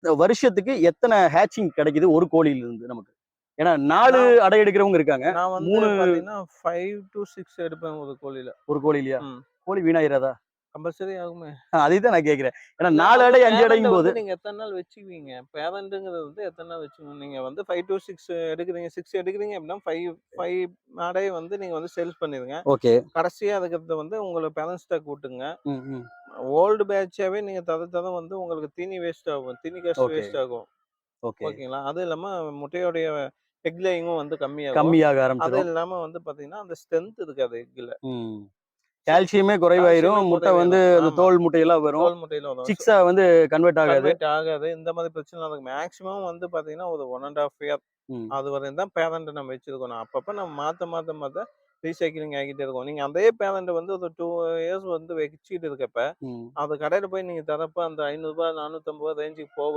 வருஷத்துக்கு எத்தனை ஹேட்சிங் கிடைக்குது ஒரு கோழியில இருந்து நமக்கு? ஏன்னா நாலு அடை எடுக்கிறவங்க இருக்காங்க. நான் வந்து மூணு- ஃபைவ் டு சிக்ஸ் எடுப்பேன் ஒரு கோழியில. ஒரு கோழி இல்லையா ம். கோழி வீணாயிராதா? கம்பல்சரி ஆகுமே. அதை தான் நான் கேட்கிறேன். ஏன்னா நாலு அடை அஞ்சு அடையும் போது நீங்க எத்தனை நாள் வச்சுக்குவீங்க? பேரண்ட்டுங்கிறது வந்து எத்தனை நாள் வச்சுக்கணும்? நீங்க வந்து ஃபைவ் டு சிக்ஸ் எடுக்கிறீங்க சிக்ஸ் எடுக்கிறீங்க அப்படின்னா ஃபைவ் ஃபைவ் அடையை வந்து நீங்க வந்து சேல்ஸ் பண்ணிருங்க ஓகே. கடைசியா அதுக்கடுத்து வந்து விட்டுங்க ம் ம். ஓல்டு பேட்சாவே நீங்க தத தத வந்து உங்களுக்கு தீனி வேஸ்ட் ஆகும். தீனி காசு. வேஸ்ட் ஆகும். ஓகே. ஓகேங்களா? அது இல்லாம முட்டையோடைய எக் லேயிங்கும் வந்து கம்மியாகும். கம்மியாக அது ஆரம்பிச்சிடும் இல்லாம வந்து பாத்தீங்கன்னா அந்த ஸ்ட்ரென்த் இருக்காது எக்ல கால்சியமே குறைவாயிரும். முட்டை வந்து. அந்த. தோல் முட்டையெல்லாம் வரும். சிக்ஸா வந்து கன்வெர்ட் ஆகாது. ஆகாது. இந்த மாதிரி பிரச்சனை அதுக்கு மேக்ஸிமம் வந்து பாத்தீங்கன்னா ஒரு ஒன் அண்ட் ஆஃப் இயர். அது வரையும் தான் பேரண்ட் நம்ம வச்சிருக்கணும். அப்பப்ப நம்ம மாத்த மாத்த மாத்த ரீசைக்கிளிங் ஆகிட்டே இருக்கும். நீங்க அதே பேரண்ட் வந்து ஒரு டூ இயர்ஸ் வந்து வச்சுக்கிட்டு இருக்கப்ப அது கடையில போய் நீங்க தரப்ப அந்த ஐநூறுபா நானூத்தம்பது ரூபா ரேஞ்சுக்கு போவது